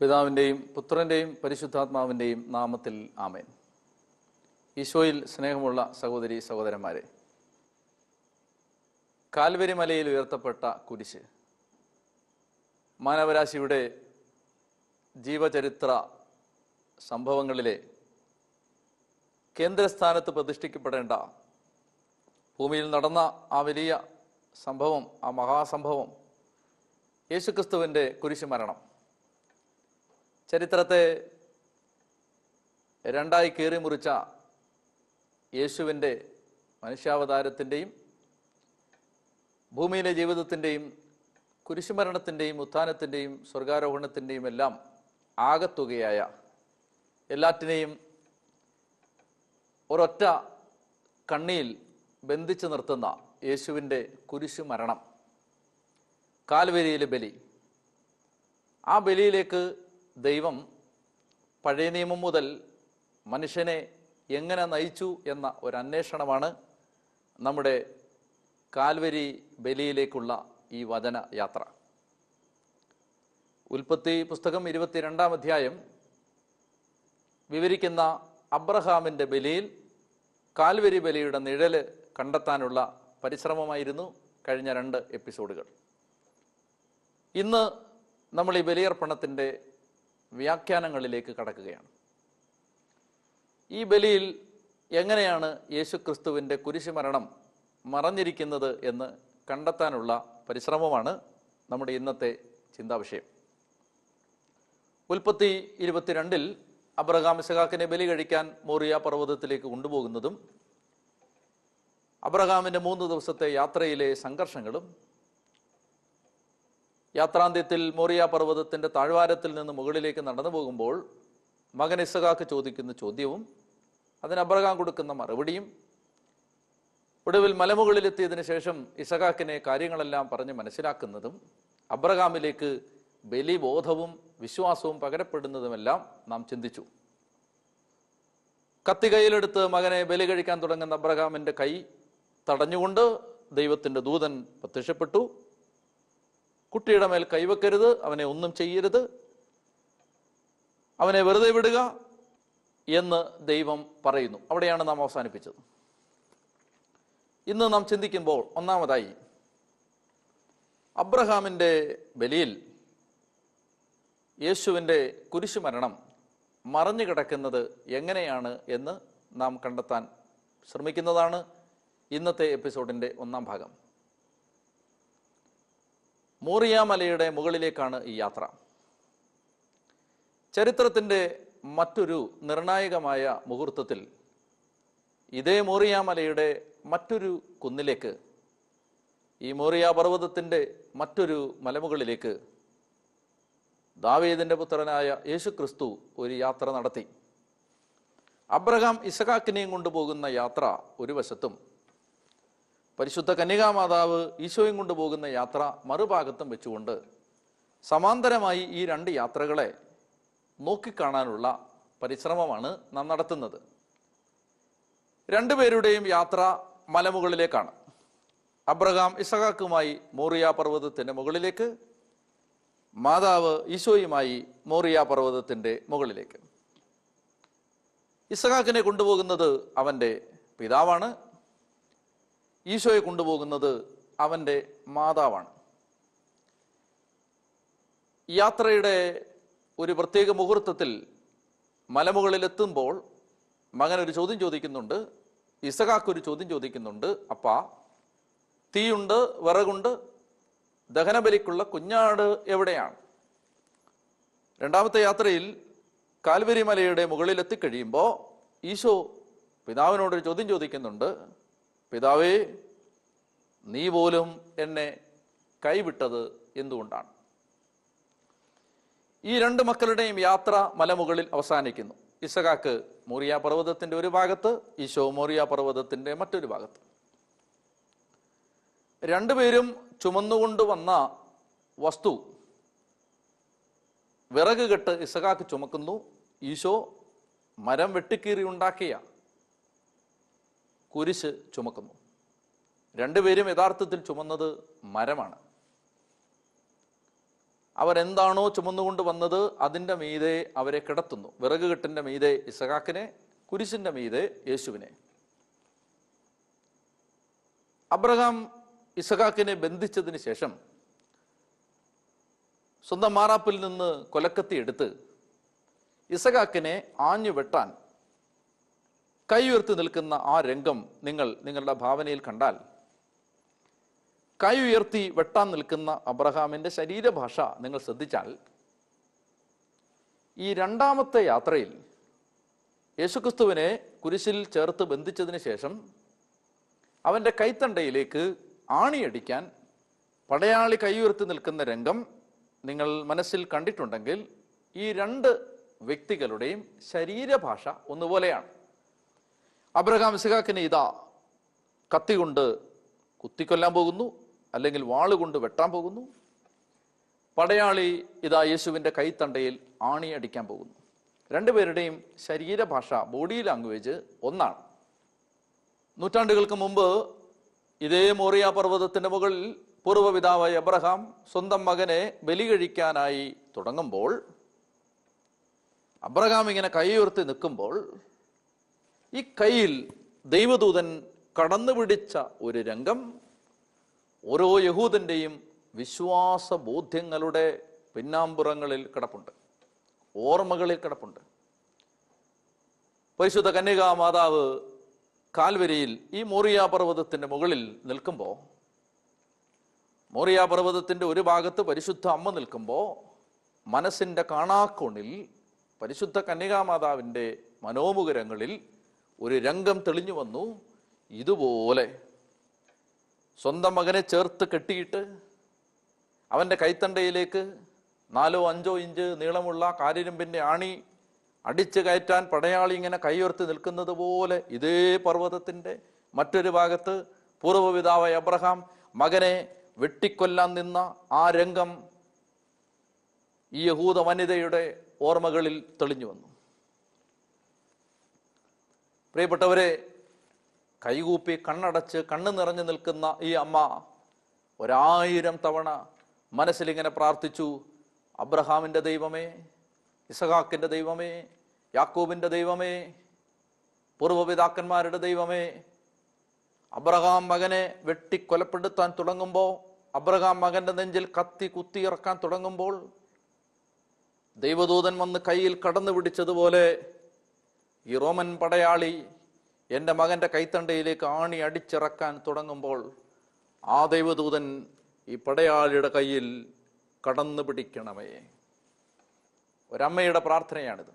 പിതാവിന്റെയും പുത്രന്റെയും പരിശുദ്ധാത്മാവിന്റെയും നാമത്തിൽ ആമേൻ. ഈശോയിൽ സ്നേഹമുള്ള സഹോദരി സഹോദരന്മാരെ കാൽവരി മലയിൽ ഉയർത്തപ്പെട്ട കുരിശ് മാനവരാശിയുടെ ജീവചരിത്ര സംഭവങ്ങളിലെ കേന്ദ്രസ്ഥാനത്ത് പ്രതിഷ്ഠിക്കപ്പെടേണ്ട ഭൂമിയിൽ നടന്ന ആ വലിയ സംഭവം ആ മഹാസംഭവം യേശുക്രിസ്തുവിന്റെ കുരിശ് മരണം ചരിത്രത്തെ രണ്ടായി കീറി മുറിച്ച യേശുവിന്റെ മനുഷ്യാവതാരത്തിന്റെയും ഭൂമിയിലെ ജീവിതത്തിന്റെയും കുരിശുമരണത്തിന്റെയും ഉത്ഥാനത്തിന്റെയും സ്വർഗാരോഹണത്തിന്റെയും എല്ലാം ആകത്തുകയായ എല്ലാറ്റിനെയും ഒരൊറ്റ കണ്ണിയിൽ ബന്ധിച്ചു നിർത്തുന്ന യേശുവിന്റെ കുരിശു മരണം കാൽവരിയിലെ ബലി. ആ ബലിയിലേക്ക് ദൈവം പഴയ നിയമം മുതൽ മനുഷ്യനെ എങ്ങനെ നയിച്ചു എന്ന ഒരു അന്വേഷണമാണ് നമ്മുടെ കാൽവരി ബലിയിലേക്കുള്ള ഈ വചന യാത്ര. ഉൽപ്പത്തി പുസ്തകം ഇരുപത്തിരണ്ടാം അധ്യായം വിവരിക്കുന്ന അബ്രഹാമിന്റെ ബലിയിൽ കാൽവരി ബലിയുടെ നിഴൽ കണ്ടെത്താനുള്ള പരിശ്രമമായിരുന്നു കഴിഞ്ഞ രണ്ട് എപ്പിസോഡുകൾ. ഇന്ന് നമ്മൾ ഈ ബലിയർപ്പണത്തിന്റെ വ്യാഖ്യാനങ്ങളിലേക്ക് കടക്കുകയാണ്. ഈ ബലിയിൽ എങ്ങനെയാണ് യേശു ക്രിസ്തുവിന്റെ കുരിശുമരണം മറഞ്ഞിരിക്കുന്നത് എന്ന് കണ്ടെത്താനുള്ള പരിശ്രമമാണ് നമ്മുടെ ഇന്നത്തെ ചിന്താവിഷയം. ഉൽപ്പത്തി ഇരുപത്തിരണ്ടിൽ അബ്രഹാം ഇസഹാക്കിനെ ബലി കഴിക്കാൻ മോറിയ പർവതത്തിലേക്ക് കൊണ്ടുപോകുന്നതും അബ്രഹാമിന്റെ മൂന്ന് ദിവസത്തെ യാത്രയിലെ സംഘർഷങ്ങളും യാത്രാന്ത്യത്തിൽ മോറിയ പർവതത്തിന്റെ താഴ്വാരത്തിൽ നിന്ന് മുകളിലേക്ക് നടന്നു പോകുമ്പോൾ മകൻ ഇസഖാക്ക് ചോദിക്കുന്ന ചോദ്യവും അതിന് അബ്രഹാം കൊടുക്കുന്ന മറുപടിയും ഒടുവിൽ മലമുകളിലെത്തിയതിനു ശേഷം ഇസഖാക്കിനെ കാര്യങ്ങളെല്ലാം പറഞ്ഞ് മനസ്സിലാക്കുന്നതും അബ്രഹാമിലേക്ക് ബലിബോധവും വിശ്വാസവും പകരപ്പെടുന്നതുമെല്ലാം നാം ചിന്തിച്ചു. കത്തി കയ്യിലെടുത്ത് മകനെ ബലി കഴിക്കാൻ തുടങ്ങുന്ന അബ്രഹാമിന്റെ കൈ തടഞ്ഞുകൊണ്ട് ദൈവത്തിന്റെ ദൂതൻ പ്രത്യക്ഷപ്പെട്ടു. കുട്ടിയുടെ മേൽ കൈവെക്കരുത് അവനെ ഒന്നും ചെയ്യരുത്. അവനെ വെറുതെ വിടുക എന്ന് ദൈവം പറയുന്നു. അവിടെയാണ് നാം അവസാനിപ്പിച്ചത്. ഇന്ന് നാം ചിന്തിക്കുമ്പോൾ ഒന്നാമതായി അബ്രഹാമിന്റെ ബലിയിൽ യേശുവിന്റെ കുരിശുമരണം മറഞ്ഞു കിടക്കുന്നത് എങ്ങനെയാണ് എന്ന് നാം കണ്ടെത്താൻ ശ്രമിക്കുന്നതാണ് ഇന്നത്തെ എപ്പിസോഡിന്റെ ഒന്നാം ഭാഗം. മോറിയ മലയുടെ മുകളിലേക്കാണ് ഈ യാത്ര. ചരിത്രത്തിന്റെ മറ്റൊരു നിർണായകമായ മുഹൂർത്തത്തിൽ ഇതേ മോറിയ മലയുടെ മറ്റൊരു കുന്നിലേക്ക് ഈ മോറിയ പർവതത്തിന്റെ മറ്റൊരു മലമുകളിലേക്ക് ദാവീദിന്റെ പുത്രനായ യേശു ക്രിസ്തു ഒരു യാത്ര നടത്തി. അബ്രഹാം ഇസഹാക്കിനെയും കൊണ്ടുപോകുന്ന യാത്ര ഒരു വശത്തും പരിശുദ്ധ കന്യകാമാതാവ് ഈശോയും കൊണ്ടുപോകുന്ന യാത്ര മറുഭാഗത്തും വെച്ചുകൊണ്ട് സമാന്തരമായി ഈ രണ്ട് യാത്രകളെ നോക്കിക്കാണാനുള്ള പരിശ്രമമാണ് നാം നടത്തുന്നത്. രണ്ടുപേരുടെയും യാത്ര മലമുകളിലേക്കാണ്. അബ്രഹാം ഇസഹാക്കുമായി മോറിയ പർവതത്തിന്റെ മുകളിലേക്ക് മാതാവ് ഈശോയുമായി മോറിയ പർവതത്തിന്റെ മുകളിലേക്ക്. ഇസഹാക്കിനെ കൊണ്ടുപോകുന്നത് അവന്റെ പിതാവാണ്. ഈശോയെ കൊണ്ടുപോകുന്നത് അവന്റെ മാതാവാണ്. യാത്രയുടെ ഒരു പ്രത്യേക മുഹൂർത്തത്തിൽ മലമുകളിലെത്തുമ്പോൾ മകൻ ഒരു ചോദ്യം ചോദിക്കുന്നുണ്ട് ഇസഹാക്ക് ഒരു ചോദ്യം ചോദിക്കുന്നുണ്ട് അപ്പാ തീയുണ്ട് വിറകുണ്ട് ദഹനബലിക്കുള്ള കുഞ്ഞാട് എവിടെയാണ്? രണ്ടാമത്തെ യാത്രയിൽ കാൽവരി മലയുടെ മുകളിൽ എത്തിക്കഴിയുമ്പോൾ ഈശോ പിതാവിനോടൊരു ചോദ്യം ചോദിക്കുന്നുണ്ട് പിതാവേ നീ പോലും എന്നെ കൈവിട്ടത് എന്തുകൊണ്ടാണ്? ഈ രണ്ട് മക്കളുടെയും യാത്ര മലമുകളിൽ അവസാനിക്കുന്നു. ഇസഖാക്ക് മോറിയ പർവതത്തിന്റെ ഒരു ഭാഗത്ത് ഈശോ മോറിയ പർവതത്തിന്റെ മറ്റൊരു ഭാഗത്ത്. രണ്ടുപേരും ചുമന്നുകൊണ്ട് വന്ന വസ്തു വിറക് കെട്ട് ഇസഹാക്ക് ചുമക്കുന്നു. ഈശോ മരം വെട്ടിക്കീറി ഉണ്ടാക്കിയ കുരിശ് ചുമക്കുന്നു. രണ്ടുപേരും യഥാർത്ഥത്തിൽ ചുമന്നത് മരമാണ്. അവരെന്താണോ ചുമന്നുകൊണ്ട് വന്നത് അതിന്റെ മീതെ അവരെ കിടത്തുന്നു. വിറക് കെട്ടിന്റെ മീതെ ഇസഹാക്കിനെ കുരിശിന്റെ മീതെ യേശുവിനെ. അബ്രഹാം ഇസഹാക്കിനെ ബന്ധിച്ചതിന് ശേഷം സ്വന്തം മാറാപ്പിൽ നിന്ന് കൊലക്കത്തി എടുത്ത് ഇസഹാക്കിനെ ആഞ്ഞു വെട്ടാൻ കൈ ഉയർത്തി നിൽക്കുന്ന ആ രംഗം നിങ്ങൾ നിങ്ങളുടെ ഭാവനയിൽ കണ്ടാൽ കൈ ഉയർത്തി വെട്ടാൻ നിൽക്കുന്ന അബ്രഹാമിന്റെ ശരീരഭാഷ നിങ്ങൾ ശ്രദ്ധിച്ചാൽ ഈ രണ്ടാമത്തെ യാത്രയിൽ യേശുക്രിസ്തുവിനെ കുരിശിൽ ചേർത്ത് ബന്ധിച്ചതിന് ശേഷം അവന്റെ കൈത്തണ്ടയിലേക്ക് ആണിയടിക്കാൻ പടയാളി കൈയുയർത്തി നിൽക്കുന്ന രംഗം നിങ്ങൾ മനസ്സിൽ കണ്ടിട്ടുണ്ടെങ്കിൽ ഈ രണ്ട് വ്യക്തികളുടെയും ശരീരഭാഷ ഒന്നുപോലെയാണ്. അബ്രഹാം ഇസഹാക്കിനെ ഇതാ കത്തി കൊണ്ട് കുത്തിക്കൊല്ലാൻ പോകുന്നു അല്ലെങ്കിൽ വാളുകൊണ്ട് വെട്ടാൻ പോകുന്നു. പടയാളി ഇതാ യേശുവിന്റെ കൈത്തണ്ടയിൽ ആണി അടിക്കാൻ പോകുന്നു. രണ്ടുപേരുടെയും ശരീരഭാഷ ബോഡി ലാംഗ്വേജ് ഒന്നാണ്. നൂറ്റാണ്ടുകൾക്ക് മുമ്പ് ഇതേ മോറിയ പർവതത്തിന്റെ മുകളിൽ പൂർവപിതാവായ അബ്രഹാം സ്വന്തം മകനെ ബലി കഴിക്കാനായി തുടങ്ങുമ്പോൾ അബ്രഹാം ഇങ്ങനെ കൈയുയർത്തി നിൽക്കുമ്പോൾ ഈ കയ്യിൽ ദൈവദൂതൻ കടന്നു പിടിച്ച ഒരു രംഗം ഓരോ യഹൂദന്റെയും വിശ്വാസ ബോധ്യങ്ങളുടെ പിന്നാമ്പുറങ്ങളിൽ കിടപ്പുണ്ട് ഓർമ്മകളിൽ കിടപ്പുണ്ട്. പരിശുദ്ധ കന്യകാ മാതാവ് കാൽവരിയിൽ ഈ മോറിയ പർവതത്തിന്റെ മുകളിൽ നിൽക്കുമ്പോൾ മോറിയ പർവതത്തിന്റെ ഒരു ഭാഗത്ത് പരിശുദ്ധ അമ്മ നിൽക്കുമ്പോൾ മനസ്സിന്റെ കാണാക്കോണിൽ പരിശുദ്ധ കന്യകാമാതാവിന്റെ മനോമുഖരങ്ങളിൽ ഒരു രംഗം തെളിഞ്ഞു വന്നു. ഇതുപോലെ സ്വന്തം മകനെ ചേർത്ത് കെട്ടിയിട്ട് അവന്റെ കൈത്തണ്ടയിലേക്ക് നാലോ അഞ്ചോ ഇഞ്ച് നീളമുള്ള കാരിരുമ്പിന്റെ ആണി അടിച്ചു കയറ്റാൻ പടയാളി ഇങ്ങനെ കൈയുയർത്തി നിൽക്കുന്നത് പോലെ ഇതേ പർവതത്തിന്റെ മറ്റൊരു ഭാഗത്ത് പൂർവപിതാവായ അബ്രഹാം മകനെ വെട്ടിക്കൊല്ലാൻ നിന്ന ആ രംഗം ഈ യഹൂദ വനിതയുടെ ഓർമ്മകളിൽ തെളിഞ്ഞു വന്നു. പ്രിയപ്പെട്ടവരെ കൈകൂപ്പി കണ്ണടച്ച് കണ്ണ് നിറഞ്ഞു നിൽക്കുന്ന ഈ അമ്മ ഒരായിരം തവണ മനസ്സിലിങ്ങനെ പ്രാർത്ഥിച്ചു അബ്രഹാമിന്റെ ദൈവമേ ഇസഹാക്കിന്റെ ദൈവമേ യാക്കൂബിന്റെ ദൈവമേ പൂർവപിതാക്കന്മാരുടെ ദൈവമേ അബ്രഹാം മകനെ വെട്ടിക്കൊലപ്പെടുത്താൻ തുടങ്ങുമ്പോൾ അബ്രഹാം മകന്റെ നെഞ്ചിൽ കത്തി കുത്തിയിറക്കാൻ തുടങ്ങുമ്പോൾ ദൈവദൂതൻ വന്ന് കയ്യിൽ കടന്നു പിടിച്ചതുപോലെ ഈ റോമൻ പടയാളി എന്റെ മകന്റെ കൈത്തണ്ടയിലേക്ക് ആണി അടിച്ചിറക്കാൻ തുടങ്ങുമ്പോൾ ആ ദൈവദൂതൻ ഈ പടയാളിയുടെ കയ്യിൽ കടന്നു പിടിക്കണമേ. ഒരമ്മയുടെ പ്രാർത്ഥനയാണിത്.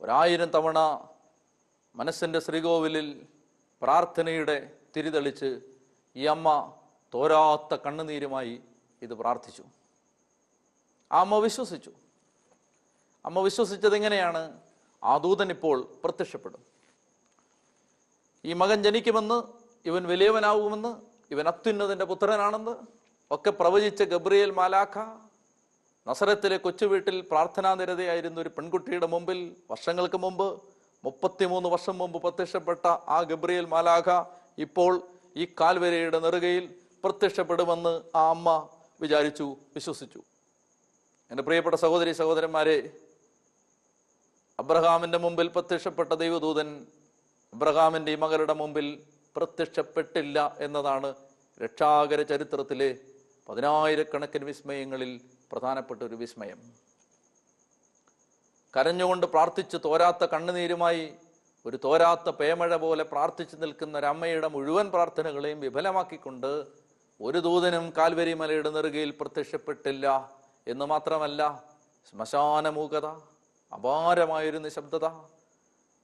ഒരായിരം തവണ മനസ്സിന്റെ ശ്രീകോവിലിൽ പ്രാർത്ഥനയുടെ തിരിതെളിച്ച് ഈ അമ്മ തോരാത്ത കണ്ണുനീരുമായി ഇത് പ്രാർത്ഥിച്ചു. ആ അമ്മ വിശ്വസിച്ചു. അമ്മ വിശ്വസിച്ചത് എങ്ങനെയാണ് ആ ദൂതൻ ഇപ്പോൾ പ്രത്യക്ഷപ്പെടും. ഈ മകൻ ജനിക്കുമെന്ന് ഇവൻ വലിയവനാവുമെന്ന് ഇവൻ അത്യുന്നതിന്റെ പുത്രനാണെന്ന് ഒക്കെ പ്രവചിച്ച ഗബ്രിയേൽ മാലാഖ നസരത്തിലെ കൊച്ചുവീട്ടിൽ വീട്ടിൽ നിരതയായിരുന്ന ഒരു പെൺകുട്ടിയുടെ മുമ്പിൽ വർഷങ്ങൾക്ക് മുമ്പ് മുപ്പത്തിമൂന്ന് വർഷം മുമ്പ് പ്രത്യക്ഷപ്പെട്ട ആ ഗബ്രിയേൽ മാലാഖ ഇപ്പോൾ ഈ കാൽവരയുടെ നെറുകയിൽ പ്രത്യക്ഷപ്പെടുമെന്ന് ആ അമ്മ വിചാരിച്ചു വിശ്വസിച്ചു. എന്റെ പ്രിയപ്പെട്ട സഹോദരി സഹോദരന്മാരെ അബ്രഹാമിന്റെ മുമ്പിൽ പ്രത്യക്ഷപ്പെട്ട ദൈവദൂതൻ അബ്രഹാമിന്റെ ഈ മകളുടെ മുമ്പിൽ പ്രത്യക്ഷപ്പെട്ടില്ല എന്നതാണ് രക്ഷാകര ചരിത്രത്തിലെ പതിനായിരക്കണക്കിന് വിസ്മയങ്ങളിൽ പ്രധാനപ്പെട്ട ഒരു വിസ്മയം. കരഞ്ഞുകൊണ്ട് പ്രാർത്ഥിച്ച് തോരാത്ത കണ്ണുനീരുമായി ഒരു തോരാത്ത പേമഴ പോലെ പ്രാർത്ഥിച്ചു നിൽക്കുന്ന ഒരമ്മയുടെ മുഴുവൻ പ്രാർത്ഥനകളെയും വിഫലമാക്കിക്കൊണ്ട് ഒരു ദൂതനും കാൽവരി മലയുടെ നെറുകയിൽ പ്രത്യക്ഷപ്പെട്ടില്ല എന്ന് മാത്രമല്ല ശ്മശാന മൂകത അപാരമായൊരു നിശബ്ദത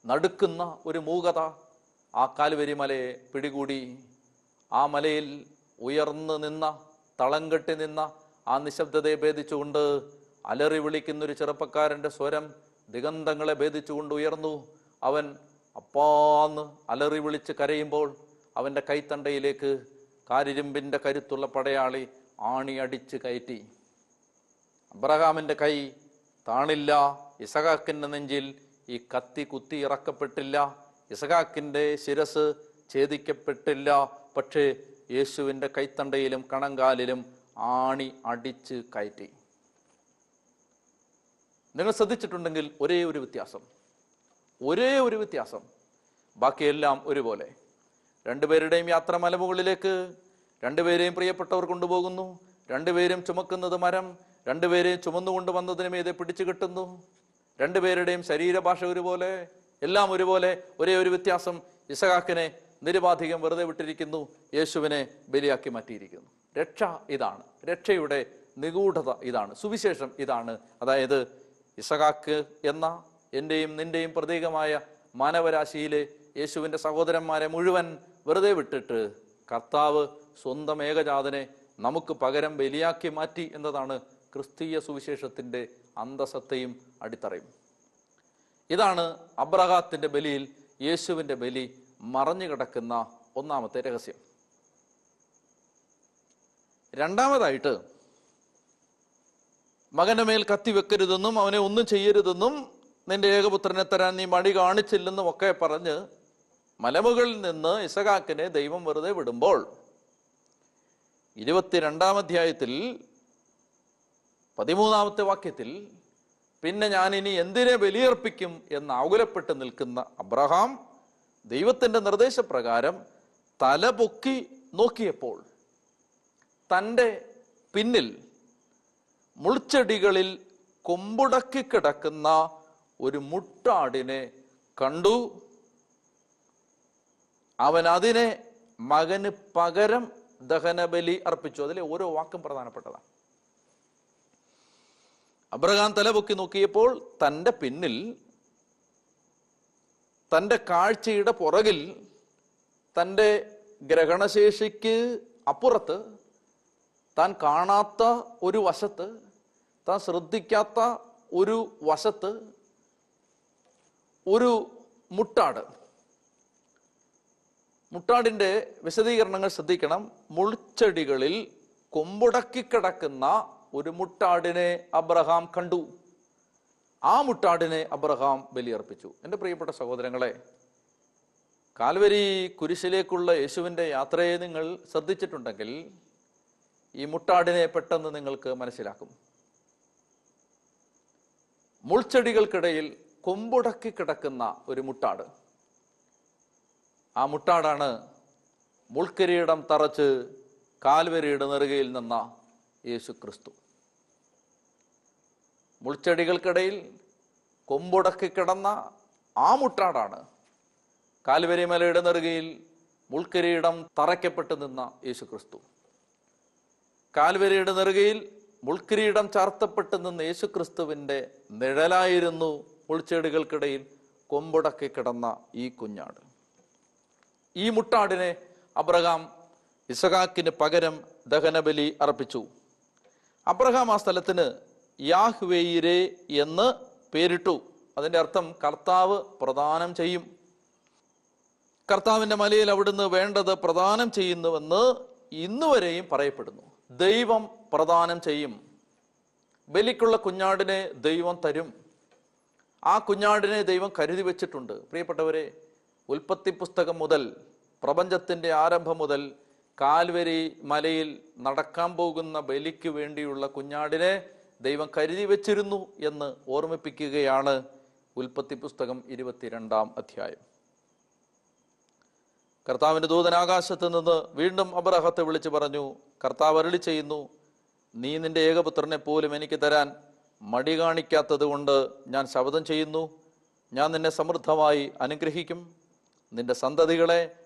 നടുക്കുന്ന ഒരു മൂകത ആ കാൽവരി മലയെ പിടികൂടി. ആ മലയിൽ ഉയർന്നു നിന്ന തളം കെട്ടി നിന്ന ആ നിശബ്ദതയെ ഭേദിച്ചുകൊണ്ട് അലറി വിളിക്കുന്ന ഒരു ചെറുപ്പക്കാരന്റെ സ്വരം ദിഗന്ധങ്ങളെ ഭേദിച്ചുകൊണ്ട് ഉയർന്നു. അവൻ അപ്പാന്ന് അലറി വിളിച്ച് കരയുമ്പോൾ അവന്റെ കൈത്തണ്ടയിലേക്ക് കാരിരുമ്പിന്റെ കരുത്തുള്ള പടയാളി ആണി അടിച്ച് കയറ്റി. അബ്രഹാമിന്റെ കൈ താണില്ല. ഇസഹാക്കിന്റെ നെഞ്ചിൽ ഈ കത്തി കുത്തി ഇറക്കപ്പെട്ടില്ല. ഇസഹാക്കിന്റെ ശിരസ് ഛേദിക്കപ്പെട്ടില്ല. പക്ഷേ യേശുവിന്റെ കൈത്തണ്ടയിലും കണങ്കാലിലും ആണി അടിച്ച് കയറ്റി. നിങ്ങൾ ശ്രദ്ധിച്ചിട്ടുണ്ടെങ്കിൽ ഒരേ ഒരു വ്യത്യാസം. ഒരേ ഒരു വ്യത്യാസം. ബാക്കിയെല്ലാം ഒരുപോലെ. രണ്ടുപേരുടെയും യാത്ര മലമുകളിലേക്ക് രണ്ടുപേരെയും പ്രിയപ്പെട്ടവർ കൊണ്ടുപോകുന്നു. രണ്ടുപേരും ചുമക്കുന്നത് മരം രണ്ടുപേരെയും ചുമന്നുകൊണ്ട് വന്നതിനുമേതെ പിടിച്ചു കെട്ടുന്നു. രണ്ടുപേരുടെയും ശരീരഭാഷ ഒരുപോലെ എല്ലാം ഒരുപോലെ ഒരേ ഒരു വ്യത്യാസം ഇസഹാക്കിനെ നിരുപാധികം വെറുതെ വിട്ടിരിക്കുന്നു യേശുവിനെ ബലിയാക്കി മാറ്റിയിരിക്കുന്നു. രക്ഷ ഇതാണ്. രക്ഷയുടെ നിഗൂഢത ഇതാണ്. സുവിശേഷം ഇതാണ്. അതായത് ഇസഹാക്ക് എന്ന എന്റെയും നിന്റെയും പ്രതീകമായ മാനവരാശിയിലെ യേശുവിന്റെ സഹോദരന്മാരെ മുഴുവൻ വെറുതെ വിട്ടിട്ട് കർത്താവ് സ്വന്തം ഏകജാതനെ നമുക്ക് പകരം ബലിയാക്കി മാറ്റി എന്നതാണ് ക്രിസ്തീയ സുവിശേഷത്തിന്റെ അന്തസത്തയും അടിത്തറയും. ഇതാണ് അബ്രഹാത്തിന്റെ ബലിയിൽ യേശുവിന്റെ ബലി മറഞ്ഞു കിടക്കുന്ന ഒന്നാമത്തെ രഹസ്യം. രണ്ടാമതായിട്ട് മകന്റെ മേൽ കത്തി വെക്കരുതെന്നും അവനെ ഒന്നും ചെയ്യരുതെന്നും നിന്റെ ഏകപുത്രനെ തരാൻ നീ മടി കാണിച്ചില്ലെന്നും ഒക്കെ പറഞ്ഞ് മലമുകളിൽ നിന്ന് ഇസഹാക്കിനെ ദൈവം വെറുതെ വിടുമ്പോൾ ഇരുപത്തിരണ്ടാം അധ്യായത്തിൽ പതിമൂന്നാമത്തെ വാക്യത്തിൽ പിന്നെ ഞാൻ ഇനി എന്തിനെ ബലിയർപ്പിക്കും എന്ന് ആകുലപ്പെട്ട് നിൽക്കുന്ന അബ്രഹാം ദൈവത്തിന്റെ നിർദ്ദേശപ്രകാരം തല പൊക്കി നോക്കിയപ്പോൾ തന്റെ പിന്നിൽ മുൾച്ചെടികളിൽ കൊമ്പുടക്കി കിടക്കുന്ന ഒരു മുട്ടാടിനെ കണ്ടു. അവൻ അതിനെ മകന് പകരം ദഹനബലി അർപ്പിച്ചു. അതിലെ ഓരോ വാക്കും പ്രധാനപ്പെട്ടതാണ്. അബ്രഹാം തലപൊക്കി നോക്കിയപ്പോൾ തന്റെ പിന്നിൽ തന്റെ കാഴ്ചയുടെ പുറകിൽ തന്റെ ഗ്രഹണശേഷിക്ക് അപ്പുറത്ത് താൻ കാണാത്ത ഒരു വശത്ത് താൻ ശ്രദ്ധിക്കാത്ത ഒരു വശത്ത് ഒരു മുട്ടാട്. മുട്ടാടിന്റെ വിശദീകരണങ്ങൾ ശ്രദ്ധിക്കണം. മുൾച്ചെടികളിൽ കൊമ്പുടക്കി കിടക്കുന്ന ഒരു മുട്ടാടിനെ അബ്രഹാം കണ്ടു. ആ മുട്ടാടിനെ അബ്രഹാം ബലിയർപ്പിച്ചു. എന്റെ പ്രിയപ്പെട്ട സഹോദരങ്ങളെ കാൽവരി കുരിശിലേക്കുള്ള യേശുവിന്റെ യാത്രയെ നിങ്ങൾ ശ്രദ്ധിച്ചിട്ടുണ്ടെങ്കിൽ ഈ മുട്ടാടിനെ പെട്ടെന്ന് നിങ്ങൾക്ക് മനസ്സിലാക്കും. മുൾച്ചെടികൾക്കിടയിൽ കൊമ്പുടക്കി കിടക്കുന്ന ഒരു മുട്ടാട്. ആ മുട്ടാടാണ് മുൾക്കിരീടം തറച്ച് കാൽവരിയുടെ നെറുകയിൽ നിന്ന യേശു ക്രിസ്തു മുൾച്ചെടികൾക്കിടയിൽ കൊമ്പുടക്കി കിടന്ന ആ മുട്ടാടാണ് കാൽവരി മലയുടെ നെറുകയിൽ മുൾക്കിരീടം തറയ്ക്കപ്പെട്ട് നിന്ന യേശു ക്രിസ്തു കാൽവരിയുടെ നെറുകയിൽ മുൾക്കിരീടം ചാർത്തപ്പെട്ട് നിന്ന യേശു ക്രിസ്തുവിന്റെ നിഴലായിരുന്നു മുൾച്ചെടികൾക്കിടയിൽ കൊമ്പുടക്കി കിടന്ന ഈ കുഞ്ഞാട്. ഈ മുട്ടാടിനെ അബ്രഹാം ഇസഹാക്കിന് പകരം ദഹനബലി അർപ്പിച്ചു. അബ്രഹാം ആ സ്ഥലത്തിന് യാഹ്വേയിരെ എന്ന് പേരിട്ടു. അതിന്റെ അർത്ഥം കർത്താവ് പ്രദാനം ചെയ്യും. കർത്താവിന്റെ മലയിൽ അവിടുന്ന് വേണ്ടത് പ്രദാനം ചെയ്യുന്നുവെന്ന് ഇന്നുവരെയും പറയപ്പെടുന്നു. ദൈവം പ്രദാനം ചെയ്യും. ബലിക്കുള്ള കുഞ്ഞാടിനെ ദൈവം തരും. ആ കുഞ്ഞാടിനെ ദൈവം കരുതി വെച്ചിട്ടുണ്ട്. പ്രിയപ്പെട്ടവരെ ഉൽപ്പത്തി പുസ്തകം മുതൽ പ്രപഞ്ചത്തിന്റെ ആരംഭം മുതൽ കാൽവരി മലയിൽ നടക്കാൻ പോകുന്ന ബലിക്ക് വേണ്ടിയുള്ള കുഞ്ഞാടിനെ ദൈവം കരുതി വെച്ചിരുന്നു എന്ന് ഓർമ്മിപ്പിക്കുകയാണ് ഉൽപ്പത്തി പുസ്തകം ഇരുപത്തിരണ്ടാം അധ്യായം. കർത്താവിന്റെ ദൂതൻ ആകാശത്ത് നിന്ന് വീണ്ടും അബ്രഹത്തെ വിളിച്ചു പറഞ്ഞു കർത്താവ് അരളി ചെയ്യുന്നു നീ നിന്റെ ഏകപുത്രനെ പോലും എനിക്ക് തരാൻ മടി കാണിക്കാത്തത് കൊണ്ട് ഞാൻ ശപഥം ചെയ്യുന്നു. ഞാൻ നിന്നെ സമൃദ്ധമായി അനുഗ്രഹിക്കും. നിന്റെ സന്തതികളെ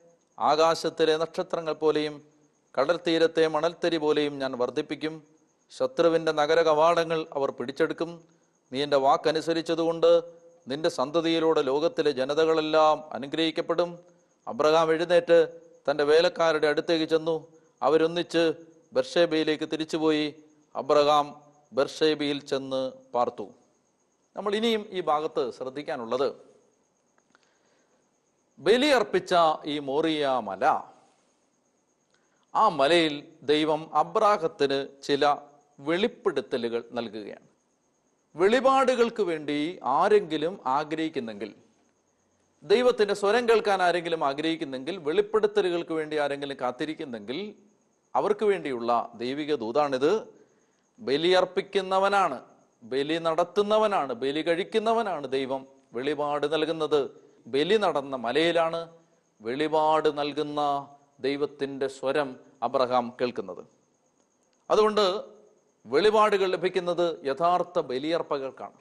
ആകാശത്തിലെ നക്ഷത്രങ്ങൾ പോലെയും കടൽ തീരത്തെ മണൽത്തരി പോലെയും ഞാൻ വർദ്ധിപ്പിക്കും. ശത്രുവിന്റെ നഗര കവാടങ്ങൾ അവർ പിടിച്ചെടുക്കും. നീ എന്റെ വാക്കനുസരിച്ചതുകൊണ്ട് നിന്റെ സന്തതിയിലൂടെ ലോകത്തിലെ ജനതകളെല്ലാം അനുഗ്രഹിക്കപ്പെടും. അബ്രഹാം എഴുന്നേറ്റ് തന്റെ വേലക്കാരുടെ അടുത്തേക്ക് ചെന്നു. അവരൊന്നിച്ച് ബർഷേബയിലേക്ക് തിരിച്ചുപോയി. അബ്രഹാം ബർഷേബിയിൽ ചെന്ന് പാർത്തു. നമ്മൾ ഇനിയും ഈ ഭാഗത്ത് ശ്രദ്ധിക്കാനുള്ളത് ബലിയർപ്പിച്ച ഈ മോറിയ മല. ആ മലയിൽ ദൈവം അബ്രാഹത്തിന് ചില വെളിപ്പെടുത്തലുകൾ നൽകുകയാണ്. വെളിപാടുകൾക്ക് വേണ്ടി ആരെങ്കിലും ആഗ്രഹിക്കുന്നെങ്കിൽ ദൈവത്തിന്റെ സ്വരം കേൾക്കാൻ ആരെങ്കിലും ആഗ്രഹിക്കുന്നെങ്കിൽ വെളിപ്പെടുത്തലുകൾക്ക് വേണ്ടി ആരെങ്കിലും കാത്തിരിക്കുന്നെങ്കിൽ അവർക്ക് വേണ്ടിയുള്ള ദൈവിക ദൂതാണിത്. ബലിയർപ്പിക്കുന്നവനാണ് ബലി നടത്തുന്നവനാണ് ബലി കഴിക്കുന്നവനാണ് ദൈവം വെളിപാട് നൽകുന്നത്. ബലി നടന്ന മലയിലാണ് വെളിപാട് നൽകുന്ന ദൈവത്തിന്റെ സ്വരം അബ്രഹാം കേൾക്കുന്നത്. അതുകൊണ്ട് വെളിപാടുകൾ ലഭിക്കുന്നത് യഥാർത്ഥ ബലിയർപ്പകർക്കാണ്.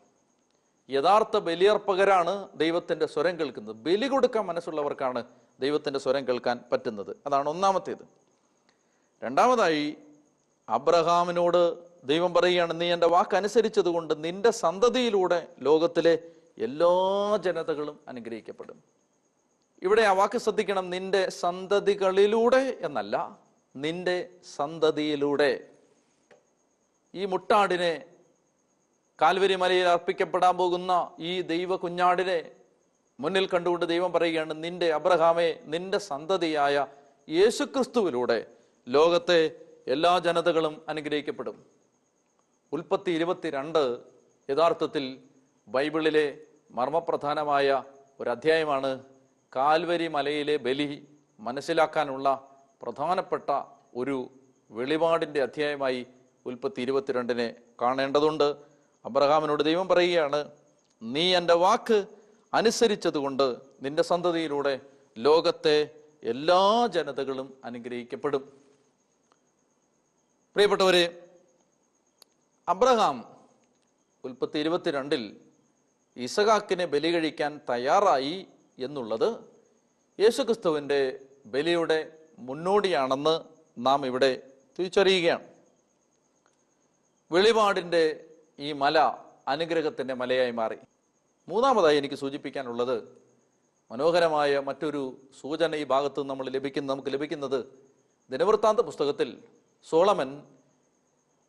യഥാർത്ഥ ബലിയർപ്പകരാണ് ദൈവത്തിന്റെ സ്വരം കേൾക്കുന്നത്. ബലി കൊടുക്കാൻ മനസ്സുള്ളവർക്കാണ് ദൈവത്തിന്റെ സ്വരം കേൾക്കാൻ പറ്റുന്നത്. അതാണ് ഒന്നാമത്തേത്. രണ്ടാമതായി അബ്രഹാമിനോട് ദൈവം പറയുകയാണ് നീ എന്റെ വാക്കനുസരിച്ചത് കൊണ്ട് നിന്റെ സന്തതിയിലൂടെ ലോകത്തിലെ എല്ലാ ജനതകളും അനുഗ്രഹിക്കപ്പെടും. ഇവിടെ ആ വാക്ക് ശ്രദ്ധിക്കണം. നിന്റെ സന്തതികളിലൂടെ എന്നല്ല നിന്റെ സന്തതിയിലൂടെ. ഈ മുട്ടാടിനെ കാൽവരി മലയിൽ അർപ്പിക്കപ്പെടാൻ പോകുന്ന ഈ ദൈവ കുഞ്ഞാടിനെ മുന്നിൽ കണ്ടുകൊണ്ട് ദൈവം പറയുകയാണ് നിന്റെ അബ്രഹാമെ നിന്റെ സന്തതിയായ യേശുക്രിസ്തുവിലൂടെ ലോകത്തെ എല്ലാ ജനതകളും അനുഗ്രഹിക്കപ്പെടും. ഉൽപ്പത്തി ഇരുപത്തിരണ്ട് യഥാർത്ഥത്തിൽ ബൈബിളിലെ മർമ്മപ്രധാനമായ ഒരു അധ്യായമാണ് കാൽവരി മലയിലെ ബലി മനസ്സിലാക്കാനുള്ള പ്രധാനപ്പെട്ട ഒരു വെളിപാടിന്റെ അധ്യായമായി ഉൽപ്പത്തി ഇരുപത്തിരണ്ടിനെ കാണേണ്ടതുണ്ട്. അബ്രഹാമിനോട് ദൈവം പറയുകയാണ് നീ എന്റെ വാക്ക് അനുസരിച്ചതുകൊണ്ട് നിന്റെ സന്തതിയിലൂടെ ലോകത്തെ എല്ലാ ജനതകളും അനുഗ്രഹിക്കപ്പെടും. പ്രിയപ്പെട്ടവരെ അബ്രഹാം ഉൽപ്പത്തി ഇരുപത്തിരണ്ടിൽ ഇസഹാക്കിനെ ബലി കഴിക്കാൻ തയ്യാറായി എന്നുള്ളത് യേശുക്രിസ്തുവിന്റെ ബലിയുടെ മുന്നോടിയാണെന്ന് നാം ഇവിടെ തിരിച്ചറിയുകയാണ്. വെളിപാടിന്റെ ഈ മല അനുഗ്രഹത്തിന്റെ മലയായി മാറി. മൂന്നാമതായി എനിക്ക് സൂചിപ്പിക്കാനുള്ളത് മനോഹരമായ മറ്റൊരു സൂചന ഈ ഭാഗത്ത് നമ്മൾ ലഭിക്കുന്ന നമുക്ക് ലഭിക്കുന്നത് ദിനവൃത്താന്ത പുസ്തകത്തിൽ സോളമൻ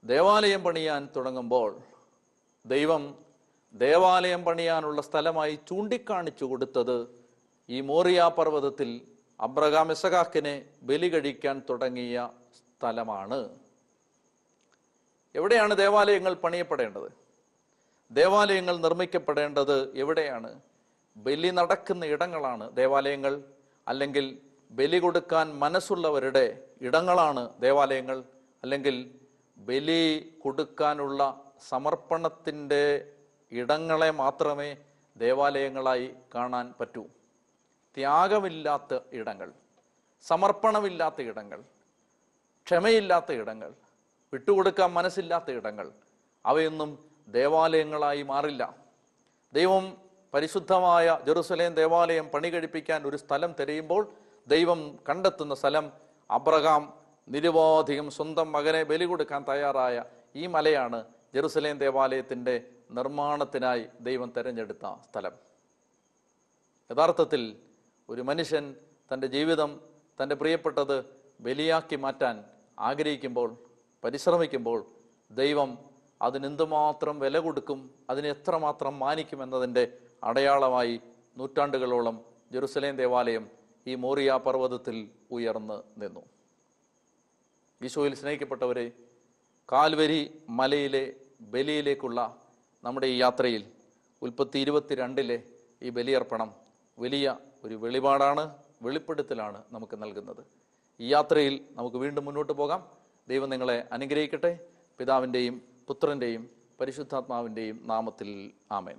ദേവാലയം പണിയാൻ തുടങ്ങുമ്പോൾ ദൈവം ദേവാലയം പണിയാനുള്ള സ്ഥലമായി ചൂണ്ടിക്കാണിച്ചു കൊടുത്തത് ഈ മോറിയ പർവതത്തിൽ അബ്രഹാം ഇസഹാക്കിനെ ബലി കഴിക്കാൻ തുടങ്ങിയ സ്ഥലമാണ്. എവിടെയാണ് ദേവാലയങ്ങൾ പണിയപ്പെടേണ്ടത്? ദേവാലയങ്ങൾ നിർമ്മിക്കപ്പെടേണ്ടത് എവിടെയാണ്? ബലി നടക്കുന്ന ഇടങ്ങളാണ് ദേവാലയങ്ങൾ അല്ലെങ്കിൽ ബലി കൊടുക്കാൻ മനസ്സുള്ളവരുടെ ഇടങ്ങളാണ് ദേവാലയങ്ങൾ അല്ലെങ്കിൽ ബലി കൊടുക്കാനുള്ള സമർപ്പണത്തിന്റെ ഇടങ്ങളെ മാത്രമേ ദേവാലയങ്ങളായി കാണാൻ പറ്റൂ. ത്യാഗമില്ലാത്ത ഇടങ്ങൾ സമർപ്പണമില്ലാത്ത ഇടങ്ങൾ ക്ഷമയില്ലാത്ത ഇടങ്ങൾ വിട്ടുകൊടുക്കാൻ മനസ്സില്ലാത്ത ഇടങ്ങൾ അവയൊന്നും ദേവാലയങ്ങളായി മാറില്ല. ദൈവം പരിശുദ്ധമായ ജെറുസലേം ദേവാലയം പണി കഴിപ്പിക്കാൻ ഒരു സ്ഥലം തിരയുമ്പോൾ ദൈവം കണ്ടെത്തുന്ന സ്ഥലം അബ്രഹാം നിരവധികം സ്വന്തം മകനെ ബലി കൊടുക്കാൻ തയ്യാറായ ഈ മലയാണ് ജെറുസലേം ദേവാലയത്തിന്റെ നിർമ്മാണത്തിനായി ദൈവം തിരഞ്ഞെടുത്ത സ്ഥലം. യഥാർത്ഥത്തിൽ ഒരു മനുഷ്യൻ തന്റെ ജീവിതം തന്റെ പ്രിയപ്പെട്ടത് ബലിയാക്കി മാറ്റാൻ ആഗ്രഹിക്കുമ്പോൾ പരിശ്രമിക്കുമ്പോൾ ദൈവം അതിനെന്തുമാത്രം വില കൊടുക്കും അതിനെ എത്രമാത്രം മാനിക്കും അടയാളമായി നൂറ്റാണ്ടുകളോളം ജെറുസലേം ദേവാലയം ഈ മോറിയ പർവതത്തിൽ ഉയർന്ന് നിന്നു. ഈശോയിൽ സ്നേഹിക്കപ്പെട്ടവരെ കാൽവരി മലയിലെ ബലിയിലേക്കുള്ള നമ്മുടെ ഈ യാത്രയിൽ ഉൽപ്പത്തി ഇരുപത്തിരണ്ടിലെ ഈ ബലിയർപ്പണം വലിയ ഒരു വെളിപാടാണ് വെളിപ്പെടുത്തലാണ് നമുക്ക് നൽകുന്നത്. ഈ യാത്രയിൽ നമുക്ക് വീണ്ടും മുന്നോട്ട് പോകാം. ദൈവം നിങ്ങളെ അനുഗ്രഹിക്കട്ടെ. പിതാവിന്റെയും പുത്രന്റെയും പരിശുദ്ധാത്മാവിന്റെയും നാമത്തിൽ ആമേൻ.